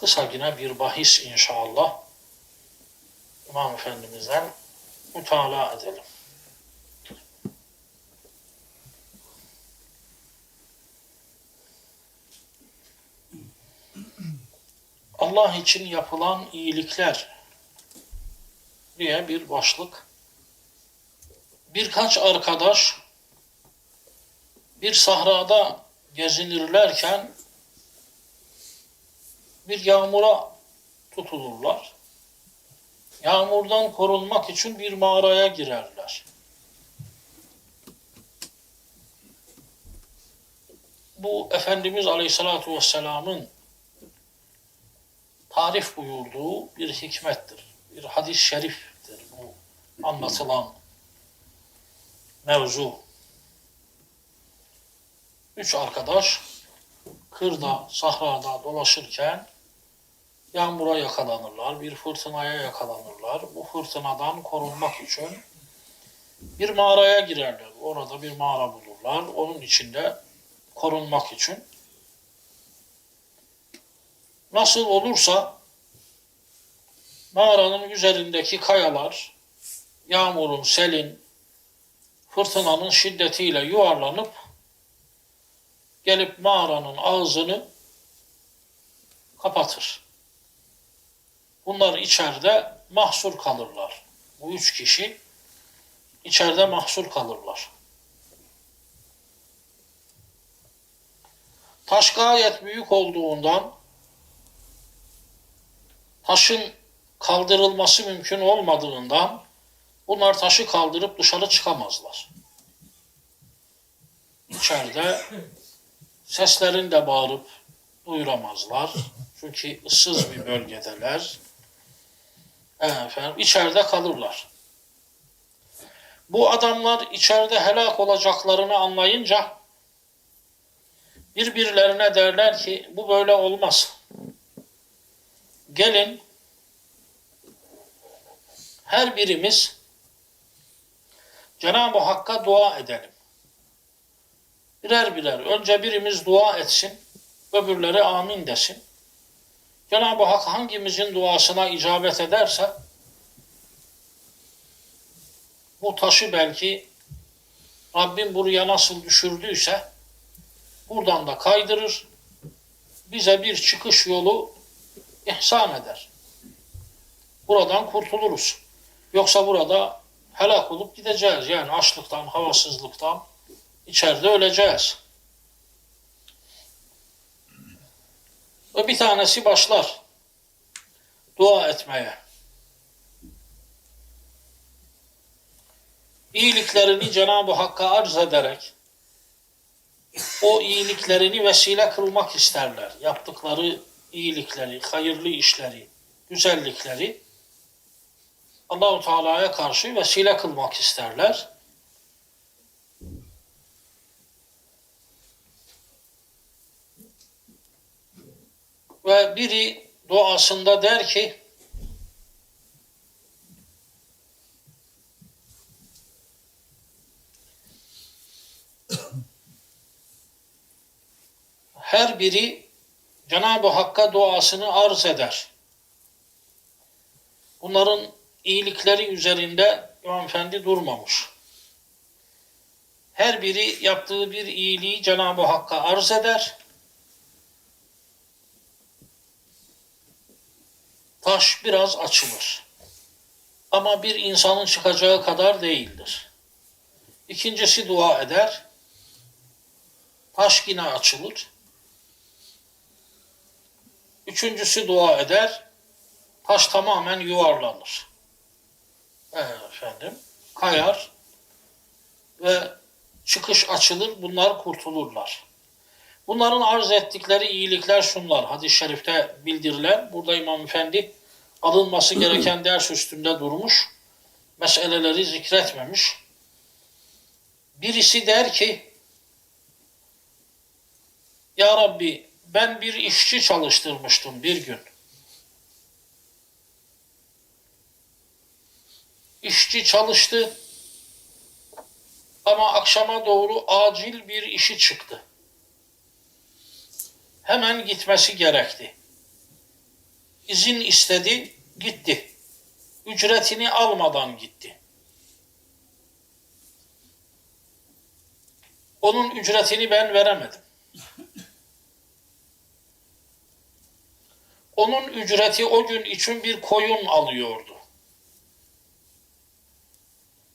kısa yine bir bahis inşallah İmam Efendimiz'den mütalaa edelim. Allah için yapılan iyilikler diye bir başlık. Birkaç arkadaş bir sahrada gezinirlerken bir yağmura tutulurlar. Yağmurdan korunmak için bir mağaraya girerler. Bu Efendimiz Aleyhisselatü Vesselam'ın tarif buyurduğu bir hikmettir. Bir hadis-i şeriftir bu anlatılan mevzu. Üç arkadaş kırda, sahrada dolaşırken yağmura yakalanırlar, bir fırtınaya yakalanırlar. Bu fırtınadan korunmak için bir mağaraya girerler. Orada bir mağara bulurlar. Onun içinde korunmak için. Nasıl olursa mağaranın üzerindeki kayalar yağmurun, selin, fırtınanın şiddetiyle yuvarlanıp gelip mağaranın ağzını kapatır. Bunlar içeride mahsur kalırlar. Bu üç kişi içeride mahsur kalırlar. Taş gayet büyük olduğundan taşın kaldırılması mümkün olmadığından bunlar taşı kaldırıp dışarı çıkamazlar. İçeride seslerini de bağırıp duyuramazlar. Çünkü ıssız bir bölgedeler. Efendim, içeride kalırlar. Bu adamlar içeride helak olacaklarını anlayınca birbirlerine derler ki bu böyle olmaz. Gelin her birimiz Cenab-ı Hakk'a dua edelim. Birer birer. Önce birimiz dua etsin, öbürleri amin desin. Cenab-ı Hak hangimizin duasına icabet ederse bu taşı belki Rabbim buraya nasıl düşürdüyse buradan da kaydırır. Bize bir çıkış yolu ihsan eder. Buradan kurtuluruz. Yoksa burada helak olup gideceğiz. Yani açlıktan, havasızlıktan içeride öleceğiz. Ve bir tanesi başlar dua etmeye. İyiliklerini Cenab-ı Hakk'a arz ederek o iyiliklerini vesile kılmak isterler. Yaptıkları iyilikleri, hayırlı işleri, güzellikleri Allahu Teala'ya karşı vesile kılmak isterler. Ve biri duasında der ki her biri Cenab-ı Hakk'a duasını arz eder. Bunların iyilikleri üzerinde İmam Efendi durmamış. Her biri yaptığı bir iyiliği Cenab-ı Hakk'a arz eder. Taş biraz açılır. Ama bir insanın çıkacağı kadar değildir. İkincisi dua eder. Taş yine açılır. Üçüncüsü dua eder. Taş tamamen yuvarlanır. Efendim. Kayar ve çıkış açılır. Bunlar kurtulurlar. Bunların arz ettikleri iyilikler şunlar. Hadis-i şerifte bildirilen. Burada İmam Efendi alınması gereken ders üstünde durmuş. Meseleleri zikretmemiş. Birisi der ki Ya Rabbi ben bir işçi çalıştırmıştım bir gün. İşçi çalıştı ama akşama doğru acil bir işi çıktı. Hemen gitmesi gerekti. İzin istedi, gitti. Ücretini almadan gitti. Onun ücretini ben veremedim. Onun ücreti o gün için bir koyun alıyordu.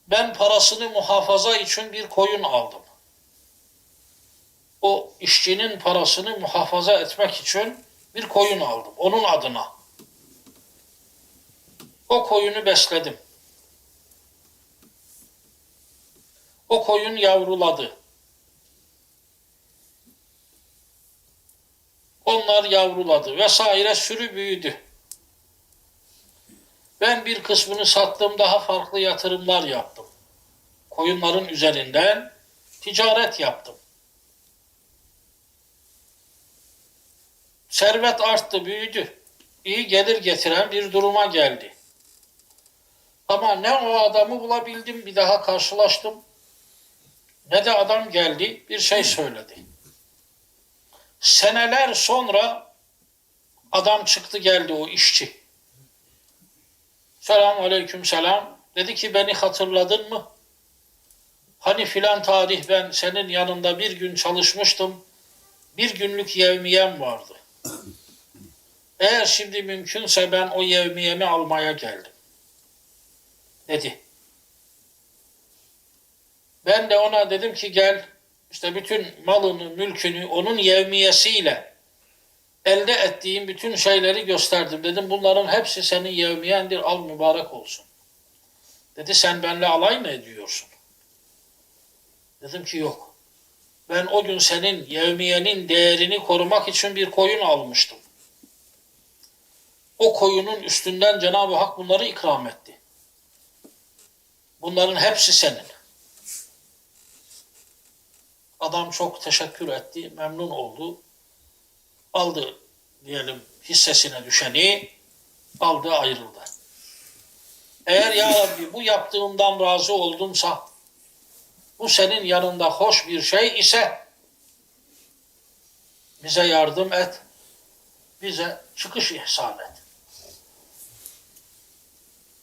Ben parasını muhafaza için bir koyun aldım. O işçinin parasını muhafaza etmek için bir koyun aldım. Onun adına. O koyunu besledim. O koyun yavruladı. Onlar yavruladı vesaire sürü büyüdü. Ben bir kısmını sattım, daha farklı yatırımlar yaptım. Koyunların üzerinden ticaret yaptım. Servet arttı, büyüdü. İyi gelir getiren bir duruma geldi. Ama ne o adamı bulabildim, bir daha karşılaştım. Ne de adam geldi, bir şey söyledi. Seneler sonra adam çıktı geldi o işçi. Selam aleyküm selam. Dedi ki beni hatırladın mı? Hani filan tarih ben senin yanında bir gün çalışmıştım. Bir günlük yevmiyem vardı. Eğer şimdi mümkünse ben o yevmiyemi almaya geldim. Dedi. Ben de ona dedim ki gel işte bütün malını, mülkünü onun yevmiyesiyle elde ettiğim bütün şeyleri gösterdim. Dedim bunların hepsi senin yevmiyendir al mübarek olsun. Dedi sen benimle alay mı ediyorsun? Dedim ki yok. Ben o gün senin yevmiyenin değerini korumak için bir koyun almıştım. O koyunun üstünden Cenab-ı Hak bunları ikram etti. Bunların hepsi senin. Adam çok teşekkür etti, memnun oldu. Aldı diyelim hissesine düşeni, aldı ayrıldı. Eğer ya Rabbi bu yaptığımdan razı oldumsa, bu senin yanında hoş bir şey ise, bize yardım et, bize çıkış ihsan et.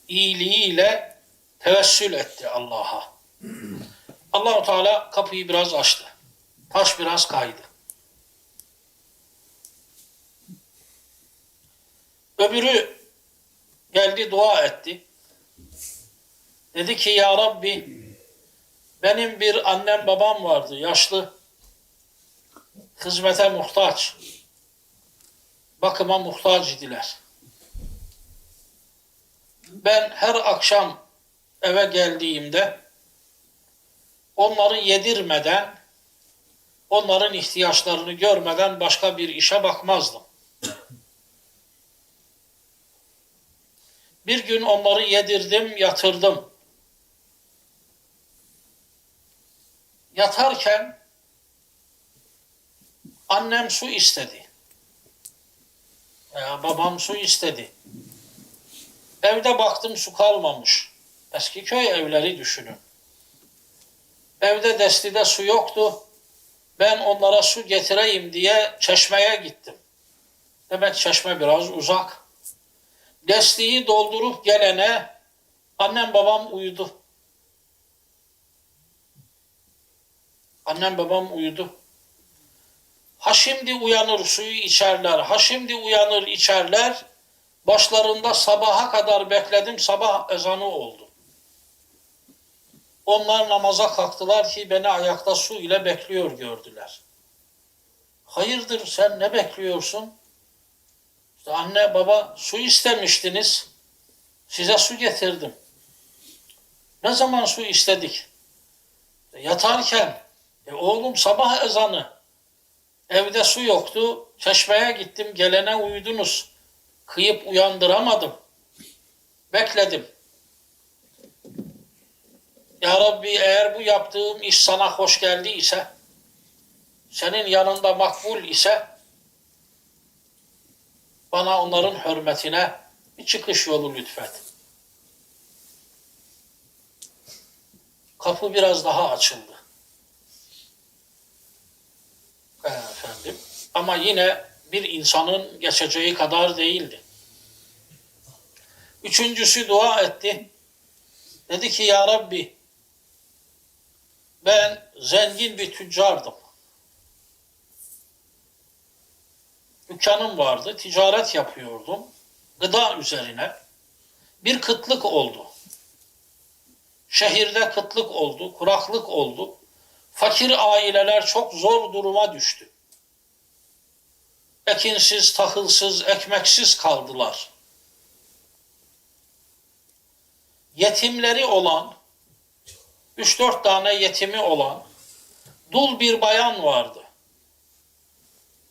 İyiliğiyle tevessül etti Allah'a. Allahu Teala kapıyı biraz açtı. Taş biraz kaydı. Öbürü geldi dua etti. Dedi ki ya Rabbi benim bir annem babam vardı yaşlı. Hizmete muhtaç. Bakıma muhtaç idiler. Ben her akşam eve geldiğimde onları yedirmeden, onların ihtiyaçlarını görmeden başka bir işe bakmazdım. Bir gün onları yedirdim, yatırdım. Yatarken annem su istedi. Veya babam su istedi. Evde baktım su kalmamış. Eski köy evleri düşünün. Evde destide su yoktu. Ben onlara su getireyim diye çeşmeye gittim. Demek çeşme biraz uzak. Destiği doldurup gelene annem babam uyudu. Annem babam uyudu. Ha şimdi uyanır suyu içerler, ha şimdi uyanır içerler. Başlarında sabaha kadar bekledim, sabah ezanı oldu. Onlar namaza kalktılar ki beni ayakta su ile bekliyor gördüler. Hayırdır sen ne bekliyorsun? İşte anne baba su istemiştiniz. Size su getirdim. Ne zaman su istedik? E, yatarken. E, oğlum sabah ezanı. Evde su yoktu. Çeşmeye gittim. Gelene uyudunuz. Kıyıp uyandıramadım. Bekledim. Ya Rabbi eğer bu yaptığım iş sana hoş geldiyse, senin yanında makbul ise, bana onların hürmetine bir çıkış yolu lütfet. Kapı biraz daha açıldı. Efendim. Ama yine bir insanın geçeceği kadar değildi. Üçüncüsü dua etti. Dedi ki ya Rabbi ben zengin bir tüccardım. Dükkanım vardı, ticaret yapıyordum. Gıda üzerine. Bir kıtlık oldu. Şehirde kıtlık oldu, kuraklık oldu. Fakir aileler çok zor duruma düştü. Ekinsiz, tahılsız, ekmeksiz kaldılar. Yetimleri olan, 3-4 tane yetimi olan dul bir bayan vardı.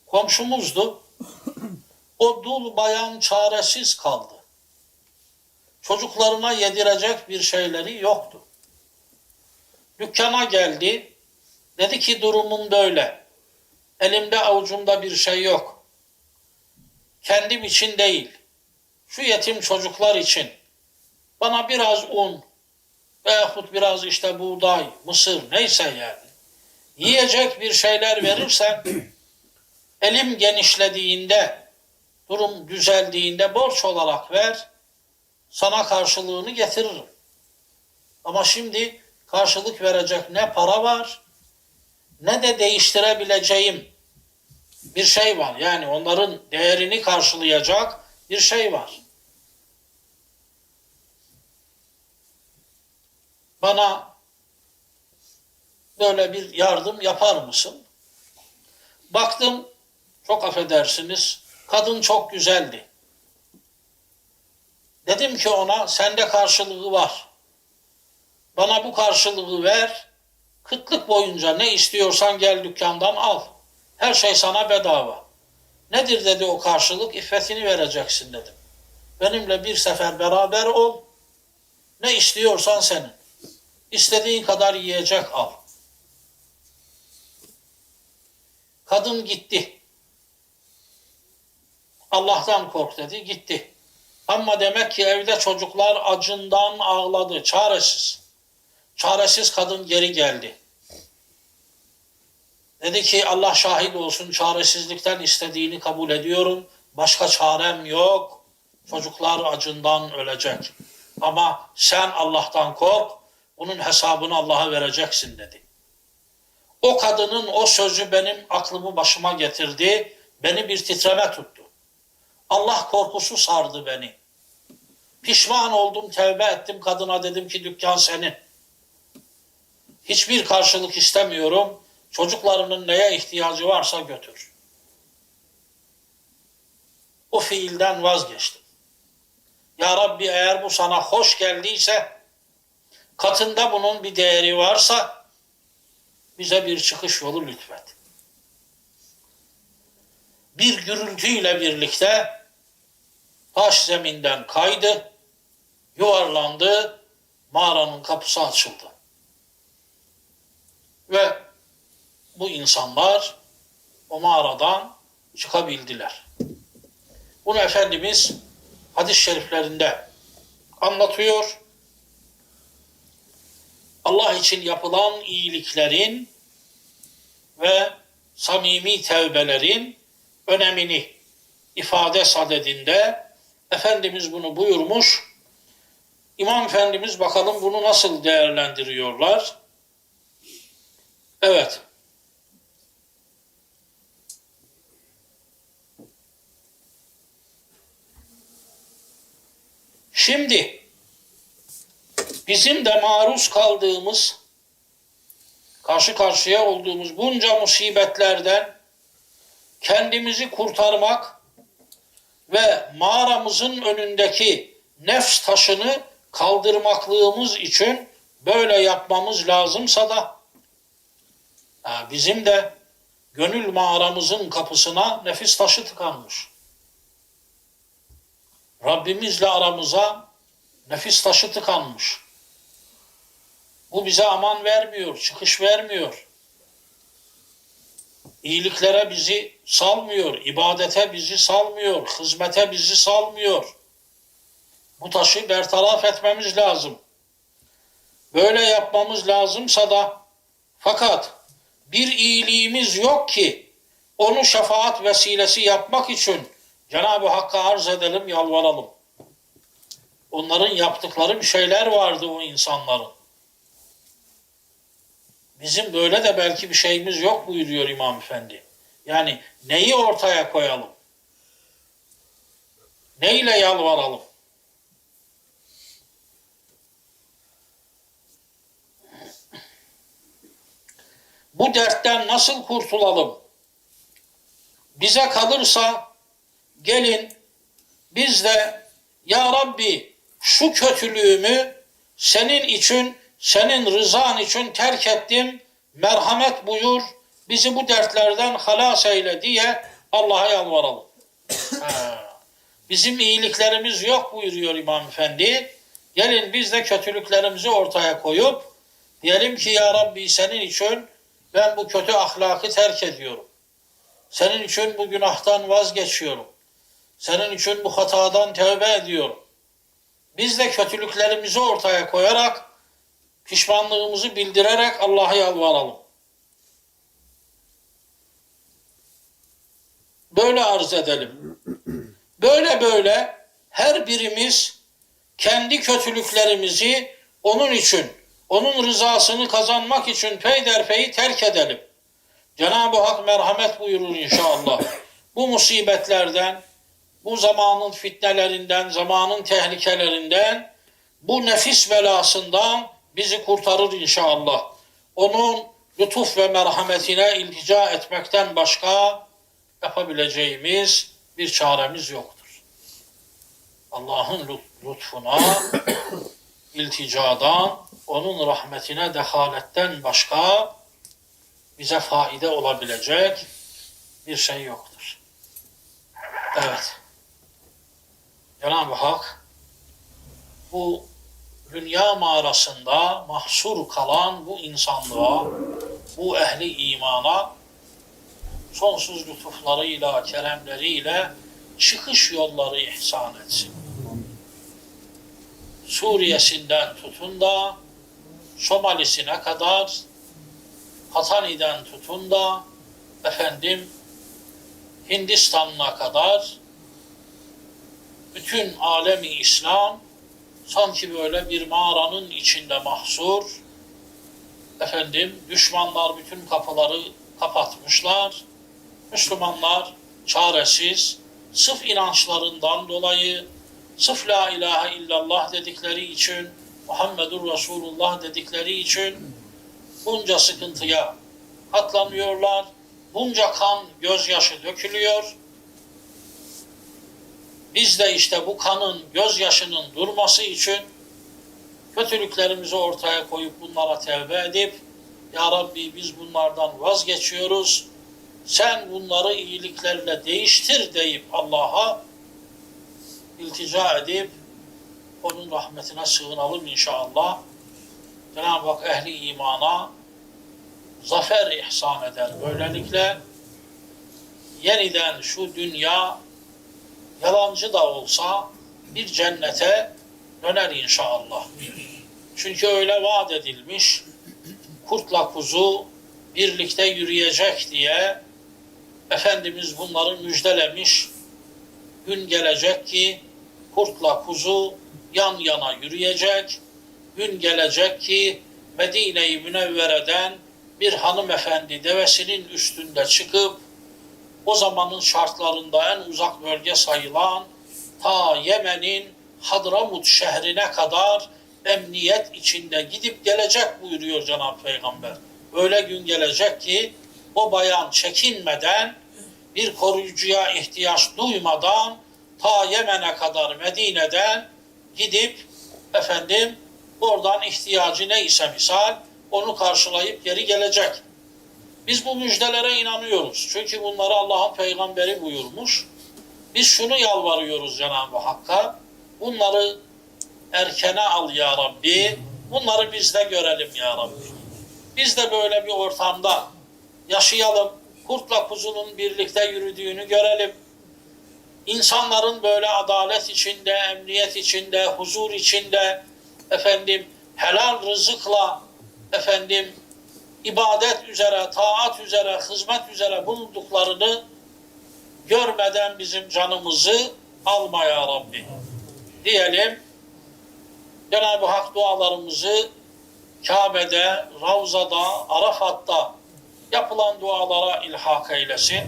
Komşumuzdu. O dul bayan çaresiz kaldı. Çocuklarına yedirecek bir şeyleri yoktu. Dükkana geldi. Dedi ki durumum böyle. Elimde avucumda bir şey yok. Kendim için değil. Şu yetim çocuklar için. Bana biraz un veyahut biraz işte buğday, mısır neyse yani. Yiyecek bir şeyler verirsen elim genişlediğinde, durum düzeldiğinde borç olarak ver, sana karşılığını getiririm. Ama şimdi karşılık verecek ne para var, ne de değiştirebileceğim bir şey var. Yani onların değerini karşılayacak bir şey var. Bana böyle bir yardım yapar mısın? Baktım, çok affedersiniz, kadın çok güzeldi. Dedim ki ona, sende karşılığı var. Bana bu karşılığı ver, kıtlık boyunca ne istiyorsan gel dükkandan al. Her şey sana bedava. Nedir dedi o karşılık? İffetini vereceksin dedim. Benimle bir sefer beraber ol. Ne istiyorsan senin. İstediğin kadar yiyecek al. Kadın gitti. Allah'tan kork dedi, gitti. Ama demek ki evde çocuklar acından ağladı, çaresiz. Çaresiz kadın geri geldi. Dedi ki Allah şahit olsun çaresizlikten istediğini kabul ediyorum. Başka çarem yok. Çocuklar acından ölecek. Ama sen Allah'tan kork. Bunun hesabını Allah'a vereceksin dedi. O kadının o sözü benim aklımı başıma getirdi. Beni bir titreme tuttu. Allah korkusu sardı beni. Pişman oldum, tevbe ettim. Kadına dedim ki dükkan senin. Hiçbir karşılık istemiyorum. Çocuklarının neye ihtiyacı varsa götür. O fiilden vazgeçtim. Ya Rabbi eğer bu sana hoş geldiyse, katında bunun bir değeri varsa, bize bir çıkış yolu lütfet. Bir gürültüyle birlikte taş zeminden kaydı, yuvarlandı, mağaranın kapısı açıldı. Ve bu insanlar o mağaradan çıkabildiler. Bunu Efendimiz hadis-i şeriflerinde anlatıyor. Allah için yapılan iyiliklerin ve samimi tevbelerin önemini ifade sadedinde Efendimiz bunu buyurmuş. İmam Efendimiz bakalım bunu nasıl değerlendiriyorlar. Evet. Şimdi bizim de maruz kaldığımız, karşı karşıya olduğumuz bunca musibetlerden kendimizi kurtarmak ve mağaramızın önündeki nefs taşını kaldırmaklığımız için böyle yapmamız lazımsa da bizim de gönül mağaramızın kapısına nefis taşı tıkanmış. Rabbimizle aramıza nefis taşı tıkanmış. Bu bize aman vermiyor, çıkış vermiyor. İyiliklere bizi salmıyor, ibadete bizi salmıyor, hizmete bizi salmıyor. Bu taşı bertaraf etmemiz lazım. Böyle yapmamız lazımsa da fakat bir iyiliğimiz yok ki onu şefaat vesilesi yapmak için Cenab-ı Hakk'a arz edelim, yalvaralım. Onların yaptıkları bir şeyler vardı o insanların. Bizim böyle de belki bir şeyimiz yok buyuruyor İmam Efendi. Yani neyi ortaya koyalım? Neyle yalvaralım? Bu dertten nasıl kurtulalım? Bize kalırsa gelin biz de ya Rabbi şu kötülüğümü senin için, senin rızan için terk ettim. Merhamet buyur, bizi bu dertlerden halas eyle diye Allah'a yalvaralım. Ha. Bizim iyiliklerimiz yok buyuruyor İmam Efendi. Gelin biz de kötülüklerimizi ortaya koyup diyelim ki ya Rabbi senin için ben bu kötü ahlakı terk ediyorum. Senin için bu günahtan vazgeçiyorum. Senin için bu hatadan tövbe ediyorum. Biz de kötülüklerimizi ortaya koyarak, pişmanlığımızı bildirerek Allah'a yalvaralım. Böyle arz edelim. Böyle böyle her birimiz kendi kötülüklerimizi onun için, onun rızasını kazanmak için peyderpeyi terk edelim. Cenab-ı Hak merhamet buyurur inşallah. Bu musibetlerden, bu zamanın fitnelerinden, zamanın tehlikelerinden, bu nefis belasından bizi kurtarır inşallah. Onun lütuf ve merhametine iltica etmekten başka yapabileceğimiz bir çaremiz yoktur. Allah'ın lüt- lütfuna, ilticadan, onun rahmetine dehaletten başka bize faide olabilecek bir şey yoktur. Evet. Cenab-ı Hak bu dünya mağarasında mahsur kalan bu insanlığa, bu ehli imana sonsuz lütuflarıyla, keremleriyle çıkış yolları ihsan etsin. Suriye'sinden tutun da Somalisine kadar Hatani'den tutun da efendim Hindistan'ına kadar bütün alemi İslam sanki böyle bir mağaranın içinde mahsur. Efendim düşmanlar bütün kapıları kapatmışlar. Müslümanlar çaresiz, sırf inançlarından dolayı, sırf la ilahe illallah dedikleri için, Muhammedur Resulullah dedikleri için bunca sıkıntıya katlanıyorlar. Bunca kan, gözyaşı dökülüyor. Biz de işte bu kanın, gözyaşının durması için kötülüklerimizi ortaya koyup bunlara tevbe edip Ya Rabbi biz bunlardan vazgeçiyoruz. Sen bunları iyiliklerle değiştir deyip Allah'a iltica edip onun rahmetine sığınalım inşallah. Cenab-ı Hak ehli imana zafer ihsan eder. Böylelikle yeniden şu dünya yalancı da olsa bir cennete döner inşallah. Çünkü öyle vaat edilmiş. Kurtla kuzu birlikte yürüyecek diye Efendimiz bunları müjdelemiş. Gün gelecek ki kurtla kuzu yan yana yürüyecek. Gün gelecek ki Medine-i Münevvere'den bir hanımefendi devesinin üstünde çıkıp o zamanın şartlarında en uzak bölge sayılan ta Yemen'in Hadramut şehrine kadar emniyet içinde gidip gelecek buyuruyor Cenab-ı Peygamber. Öyle gün gelecek ki o bayan çekinmeden bir koruyucuya ihtiyaç duymadan ta Yemen'e kadar Medine'den gidip efendim oradan ihtiyacı neyse misal onu karşılayıp geri gelecek. Biz bu müjdelere inanıyoruz. Çünkü bunları Allah'ın peygamberi buyurmuş. Biz şunu yalvarıyoruz Cenab-ı Hakk'a. Bunları erkene al ya Rabbi. Bunları biz de görelim ya Rabbi. Biz de böyle bir ortamda yaşayalım. Kurtla kuzunun birlikte yürüdüğünü görelim. İnsanların böyle adalet içinde, emniyet içinde, huzur içinde, efendim helal rızıkla, efendim ibadet üzere, taat üzere, hizmet üzere bulunduklarını görmeden bizim canımızı alma ya Rabbi. Diyelim Cenab-ı Hak dualarımızı Kabe'de, Ravza'da, Arafat'ta yapılan dualara ilhak eylesin.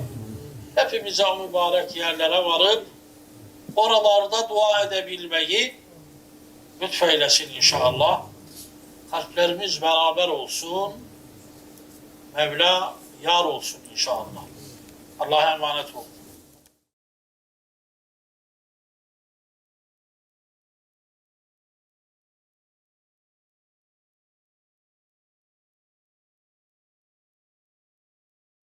Hepimize o mübarek yerlere varıp oralarda dua edebilmeyi lütfeylesin inşallah. Kalplerimiz beraber olsun. Mevla yar olsun inşallah. Allah'a emanet olun.